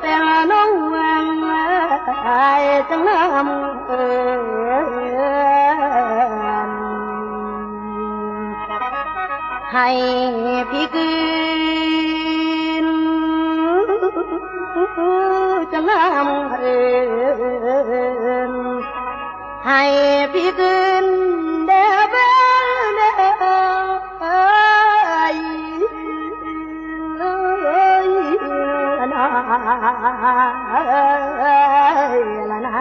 ได้แต่เป็นน้องเมือง ละนา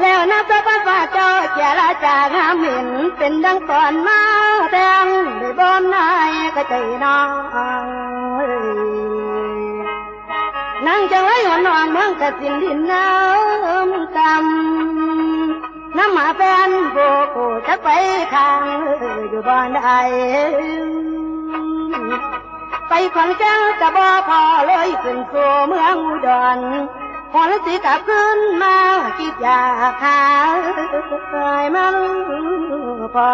แล้วนับว่าฟ้าเจ้าเจรจางามเห็นเป็นดังตอนมาแดงได้บอนนายก็ใจน้องนั่งจังไรหัวนอนเมืองกสินดินน้ำกำ น้ำมาแฟนโบโกจะไปทางอยู่บ้านใดไปของเจ้าจะบ่พอเลยขึ้นสู่เมืองอุดรพอแล้วสิกลับขึ้นมาคิดอยากหาใส่มันพอ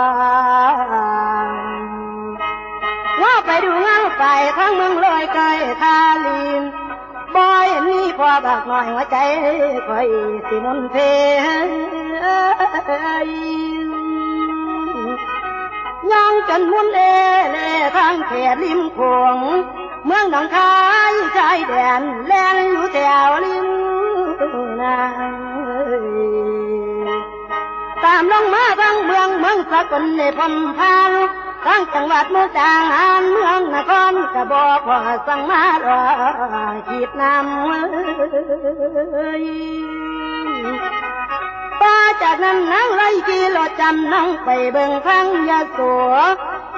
ว่าไปดูงานไปทั้งเมืองลอยเกยทาลีนบอยนี่พอบักหน่อยหัวใจคอยสินนเพ นมุนเล่เล่ทางเขตริมโขงเมืองหนองคายชายแดนแลนอยู่แถวริมนาตามลงมาทั้งเมืองเมืองสกลในพมพานทั้งจังหวัดมุกดาหารเมืองนครกระบอกพอสั่งมารอขีดน้ำป้ จากนั้นนางไรกี่รถจำนั่งไปเบิ่งฟังยาสัว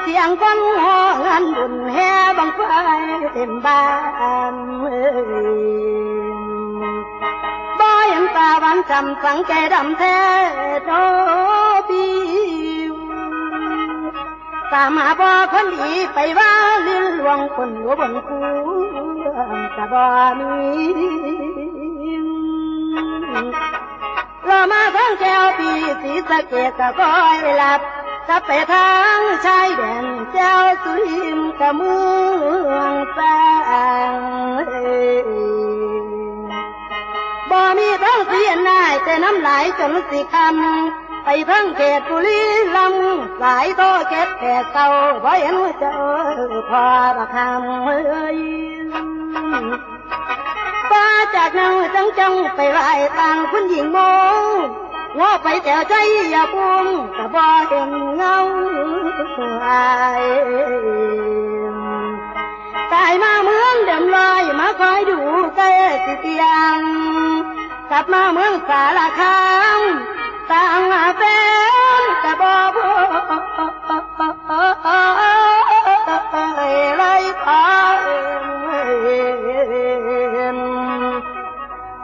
เสียงคนหองานบุญแห่บังไฟเต็มบ้านเอ้บ่เห็นตาวันจำสังใจดำแท้โตปีวตามหาพ่อคนดีไปว่าลิ้นหลวงคนหัวบนคูกะบ่มี มาทั้งแก้วปีสีสะเกดกะคอยหลับถ้าไปทางชายแดนเจ้าสุริมกะเมืองสางบ่มีทั้งเสียนายแต่น้ำไหลจนสิคำไปทั้งเขตบุรีลำสายโตเก็ดแต่เก่าเพราะเห็นว่าเจ้าพอประคำเอ้ยป้า จากนั้นจังจังไปไหว้ต่างคุณหญิงโมว่าไปแต่ใจอย่าบุ้งแต่บ่เห็นเงาอตายมาเมืองเดิมลอยมาคอยดูเตสิเตียง กลับมาเมืองสารคามต่างหาแฟนแต่บ่พอไรพาส่งกระจายลอ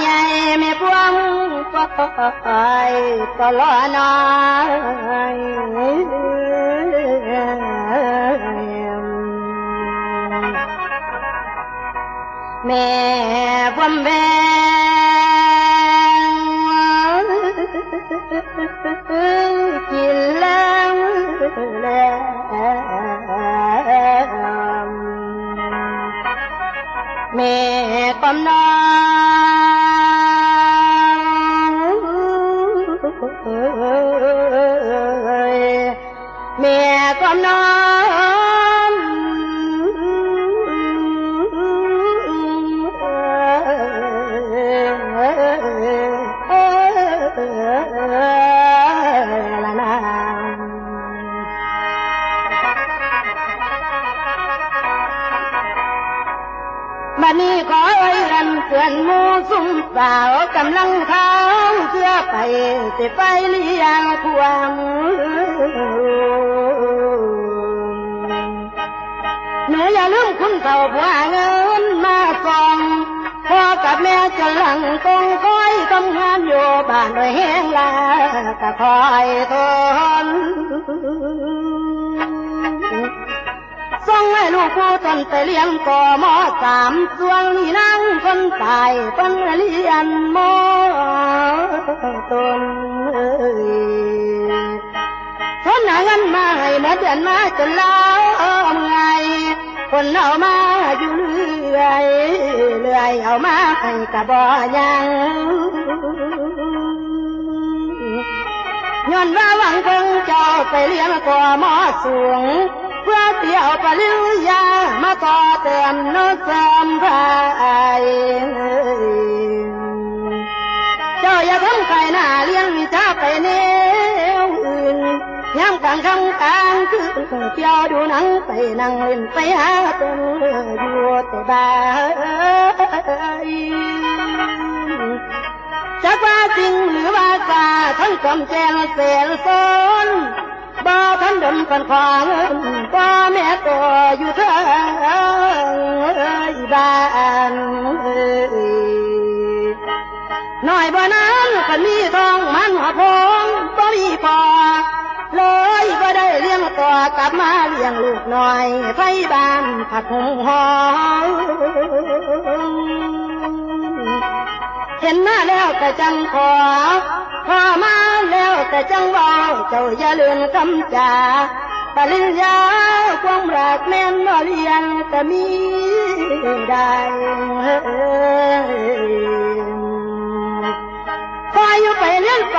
ใหญ่ไม่พวงไปตลอดนแม่พวมแบงกินแล้วแล้ว แม่ก ก็คอยทนส่งให้ลูกผู้ตนไปเลี้ยงก่อมอสามส่วนนี้นั่งคนตายเป็นเลี้ยนมอตนเอ้ยคนหาเงินมาให้เมื่อเดือนมาจนเล่าเมื่อยคนเอามาอยู่เรื่อยเรื่อยเอามาให้กระบ่ยังย้อนว่าหวังเพิ่งเจ้าไปเลี้ยง ก่อหมอสูงเพื่อเที่ยวปริญญามาต่อเติมโน้ตเสริมภายเจ้าอย่าทำใครหน้าเลี้ ตาทั้งกำแจงเสลซ้อนบ่ทันดนคนขวางบ่แม่ตัวอยู่ทางบ้านน้อยบ่นั้นก็มีทองมันหัวพองบ่มีพอเลยบ่ได้เลี้ยงตัวกลับมาเลี้ยงลูกหน่อยไฟบ้านผักหงหอม เห็นมาแล้วแต่จังขอ พอมาแล้วแต่จังว่าเจ้าอย่าลืมคำจาปริญญาความรักแม่นบ่เรียนแต่มีได้คออยู่ไปเลี้ยงไป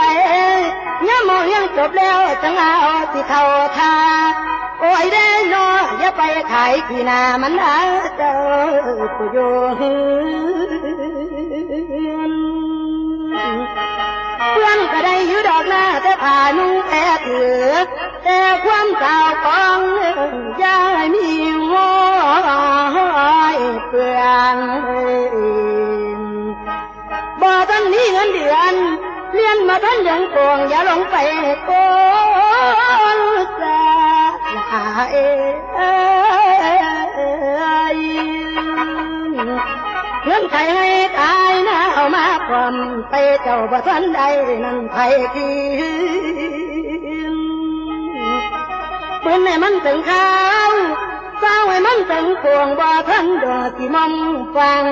ย่ามองยังจบแล้วจังเอาที่เขาทาโอ้ยเด้นออย่าไปขายที่นามันอาเจอผู้อยู่เพื่อนก็ได้อยู่ดอกหน้าแต่ผ่านุ่งแพ้ถือ แต่ความสาวกองย่าให้มีงอยเปลืองบ่ทันนี้เงินเดือน มาทันยังโกงอย่าลงไปโกนสาเอยเงินใครให้ตายนะเอามาความไปเจ้าบ่ทันใดนั่นไผกินปืนให้มันถึงข้าวเศร้าให้มันถึงพวงบ่ทันดอกที่มองฟัง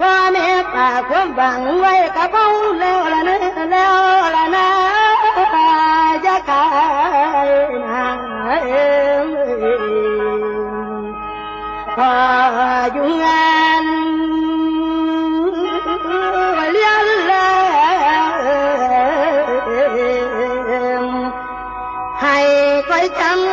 พ่อแม่ป่าความหวังไว้กับเขาแล้วละนะแล้วละนะจะขายนาเองพออยู่งานเลี้ยงแล้วให้คอยจำ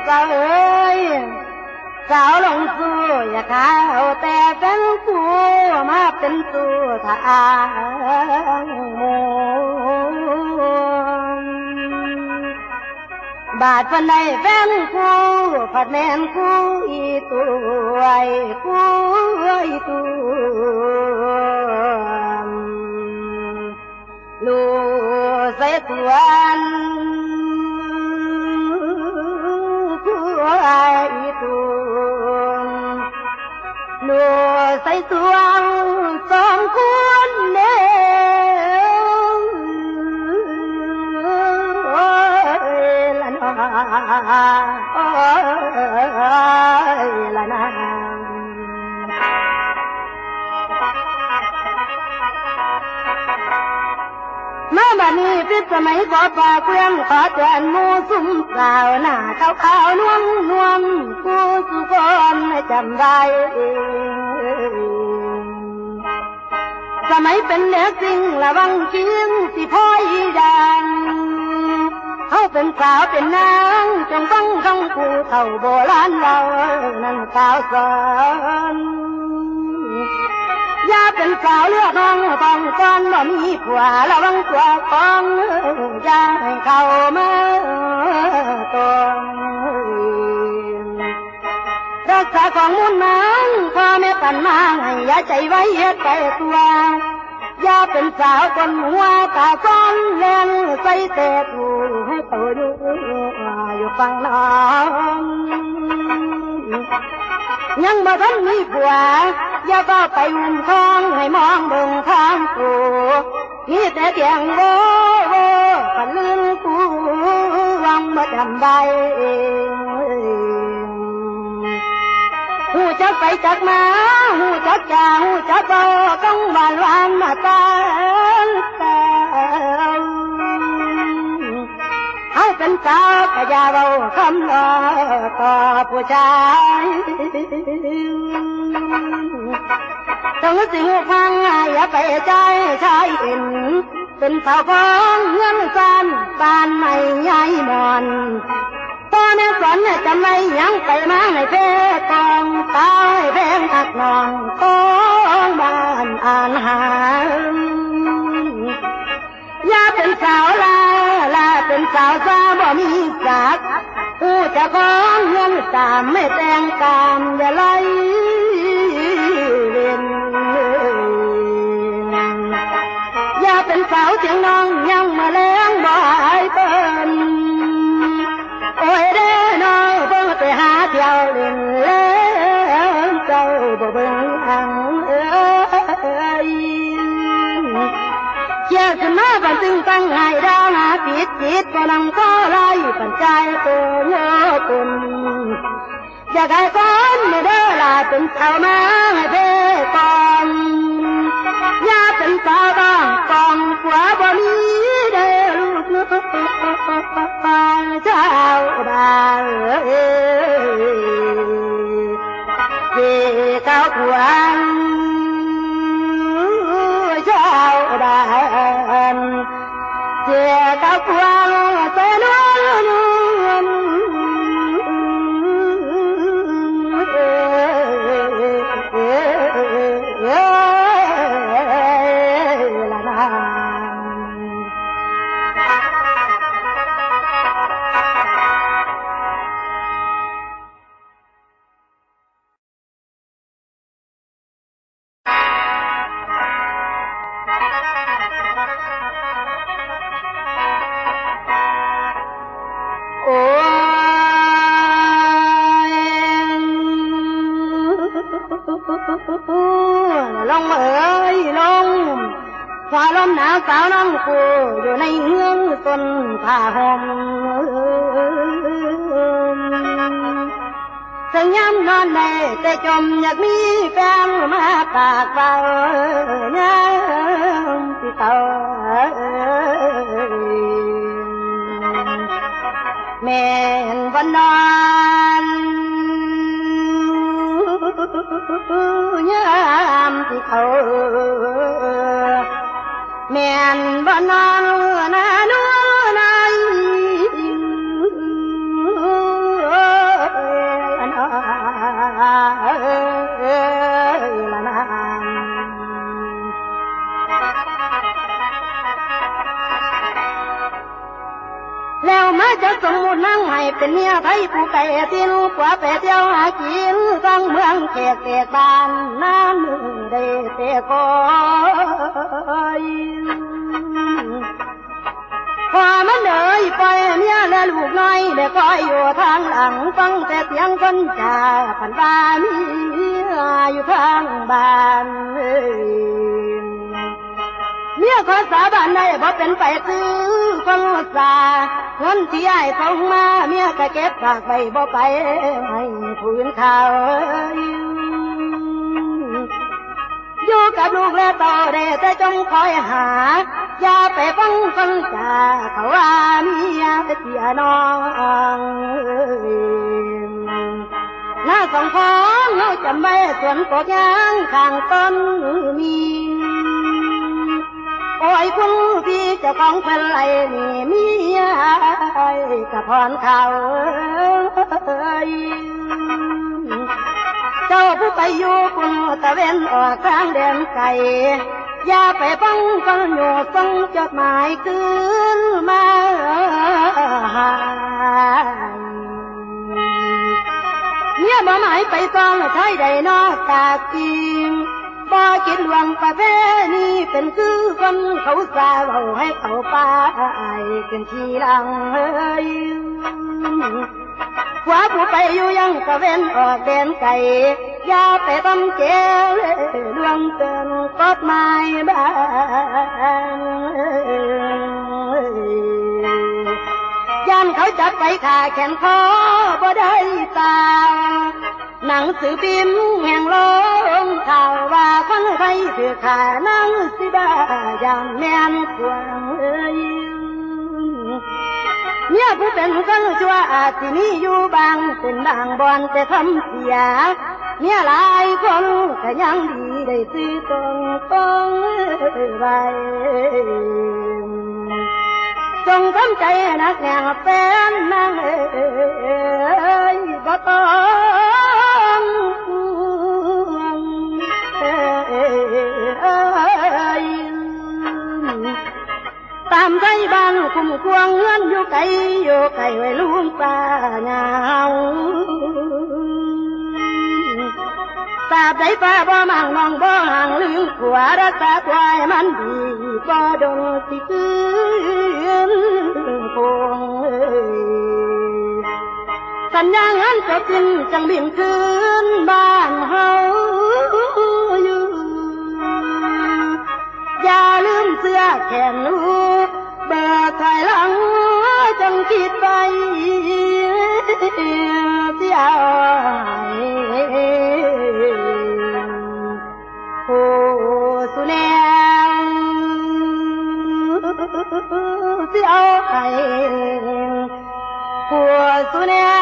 ยละเจ้าเอ้ยสาวลงสู้อย่าขาวแต่เป็นผู้มาเ ai tuôn lùa say xuống xóm cuốn nếu ôi là nó ôi. บัดนี้พิสมัยขอปากเพื่อนขอเตือนมูซุ่มสาวหน้าขาวขาวนวลนวลผู้สุคนไม่จำได้สมัยเป็นเด็กสิ่งระวังเชียงสิพ่อยดังเขาเป็นสาวเป็นนางจงฟังคำผู้เฒ่าโบราณเรานั่นสาวสอน ยาเป็นสาวเลือดน้องต้องก้อนบ่มีผัวระวังตัวของอย่าให้เข้ามาตัวรักษาของมุ่นมันพ่อแม่ปันมาให้อย่าใจไว้เฮ็ดไปตัวอย่าเป็นสาวคนหัวตาซ้อนแรงใส่แต่กูให้ตัวอยู่อยู่ฟังน้อง ยังบ่ทันมีผัว อย่าก็ไปอุ้มท้องให้มองเบิ่งทางกูมีแต่เสียงโวโวฝันลืมกูวังบ่จำใบเองหูจักไปจักมาหูจักจ่าหูจักเบาต้องบานวา สาวกะยาเบาคำลอต่อผู้ชายต้องสิหูฟังอย่าไปใจชายเห็นเป็นสาวฟ้องเงินสันบานไม่ใหญ่มอนพ่อแม่สอนจำไม่ยังไปมาให้เพกองตายแพงหักนองของบ้านอ่านหา อย่าเป็นสาวลาลาเป็นสาวซาบ่มีสักผู้จะของเงินตามไม่แต่งตามอย่าไล่ ขึ้นมาบันตึงตั้งไงดาวหาปิดจิตก็นังก็ไล่ปัญใจตัวโยตุนอยากให้ก้อ จ้า ยลงเอ๋ยลงฟ้าลมหนาวสาวน้องกูอยู่ในเฮืองต้น ผ้าห่ม เป็นเมียไทยผู้ไก่ทิ้นกว่าไปเที่ยวหากินสร้างเมืองเขตเขตบ้านน้ำมือได้เตะกอยพอมันเอ่ยไปเมียและลูกน้อยเด็กก็อยู่ทางหลังฟังแต่เสียงคนจ่าผันบ้ามีอยู่ทางบ้านเอ้ยเมียขอสาบานได้บ่ เป็นไปคือคนสาเงินที่ยายส่งมาเมียก็เก็บฝากไว้บ่ไปให้ผู้อื่นเขาอยู่กับลูกและต่อได้แต่จงคอยหา อย่าไปฟังคนจ่าเขาว่าเมียเสียน้องหน้าสองของเราจำไว้สวนปกยางข้างต้นมี โอ้ยคุณพี่เจ้าของเป็นไรนี่มียกับพรเขาเจ้าผู้ไปอยู่คุณตะเวนออกกลางแดนไก่อย่าไปฟังกันอยู่ส่งจดหมายคืนมาเนี่ยบ่หมายไปฟังใช้ใดนอกตาจริง บ่คิดลวงประเพณีเป็นคือคนเขาสาเบาให้เขาป้ากันทีหลังเฮ้ยหัวผู้ไปอยู่ยังตะเวนออกเดนไก่ยาไปต้มเจลวงเกินกฎหมายบ้านยันเขาจับไปขาแขนคอบ่ได้ตาหนังสือพิมพ์แห่งโลงข่าวว่า คนไทยถือขานังสิบย่างแม่นควงเอ้ยเนี่ยผู้เป็นคนชั่วอาจที่นี่อยู่บางเป็นบางบอนแต่ทำเสียเนี่ยหลายคนก็ยังดีได้ซื้อตรงตรงไว้จงทำใจนักแน่งเป็นนางเอ้ยบ่ต้อง ตามใจบ้านคุ้มควงเงินอยู่ไกลอยู่ไกลไว้ลุงป่าเงาตาใจป้าบ่มั่งมองบ่ห่างลืมขัวรักษาควายมันดีบ่ดงสิคืนคงสัญญาเงินจบสิ้นจังบินคืนบ้านเฮา อย่าลืมเสื้อแขนลูกเบิกถอยหลังจังคิดไปเสียโอ้สุแนวเสียไอ้ผัวสุแนว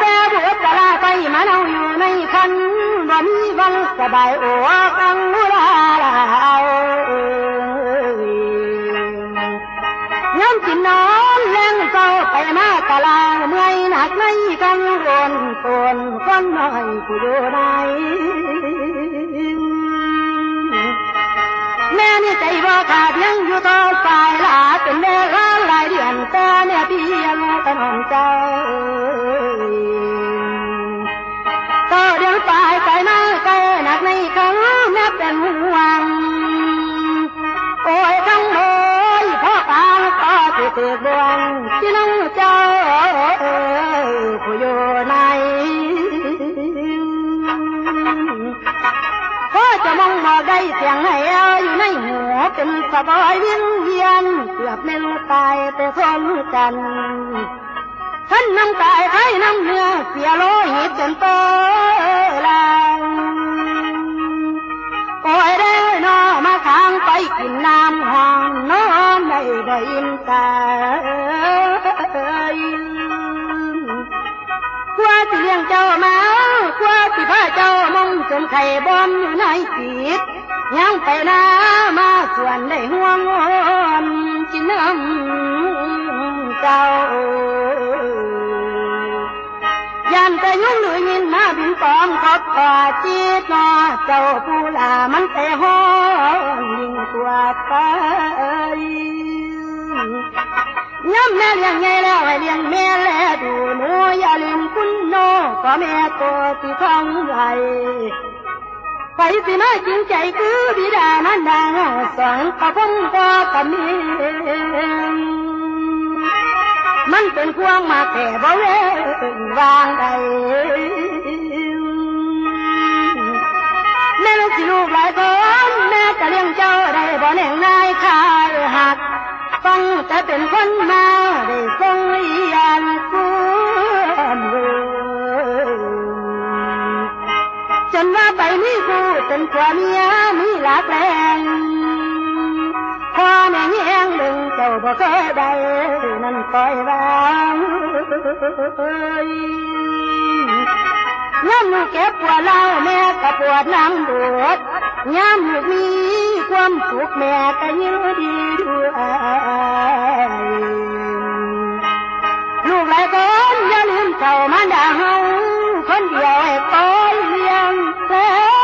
แต่บัวจะลาไปมาเอาอยู่ในคันบ่มีวันสบายโอ้กังอุลาลาวย้ำกินนอนแรงเศร้าไปมากะลาเมื่อยหนักในกันรนตนคนน้อยผู้อยู่ใแม่นี่ใจว่าขาดยังอยู่ต่อสายลาเป็นแม่ล้าหลายเดือนแต่เนี่ยพียงตะนอมใจ เป็นห่วงโอ้ยทั้งโอยพ่อตางก็ติดติดดวงที่น้องเจ้าผู้อยู่ในก็จะมองบอกได้เสียงให้อยู่ในหัวเป็นสบายวินเวียนเกือบเม่นตายแต่ทนกันท่านน้ำตายให้น้ำเนื้อเสียโลหิตจนโตลา งโอ้ยเด้นอมาค้างไปกินน้ำห้องน้อไม่ได้ยินตายกว่าสิเลี้ยงเจ้ามากว่าสิพาเจ้ามองจนไข่บอมอยู่ในจิตยังไปนามาส่วนได้ห่วงอ่อนกินน้ำเจ้า แต่ยุ่งหรือยินมาบินตอมขอบกอดจีดนอเจ้าผู้ลามันแต่ห้องยิงตัวไปย้ำแม่เลี้ยงไงแล้วให้เลี้ยงแม่แลดูหนูอย่าลืมคุณโนก็แม่ตัวที่ท้องไหลไปสิมาจริงใจคือบิดามันดาสองกระพงก็กระมี มันเป็นพวงมาแก่บ่เววางใดแม่ลูกสิลูกหลายคนแม่จะเลี้ยงเจ้าได้บ่แน่งนายขายหักฟังแต่เป็นคนมาได้ทรงเรียนความรู้จนว่าไปมีกูเป็นผัวเมียมีหลากแรง แม่แย่งดึงเจ้าบ่เคยได้นั่นปล่อยวางย้ำลูกเก็บปวดเล่าแม่ก็ปวดน้ำดวดย้ำลูกมีความสุขแม่ก็ยินดีด้วยลูกหลายคนอย่าลืมเจ้ามันดาเฮาคนเดียวให้คอยเลี้ยงแล้ว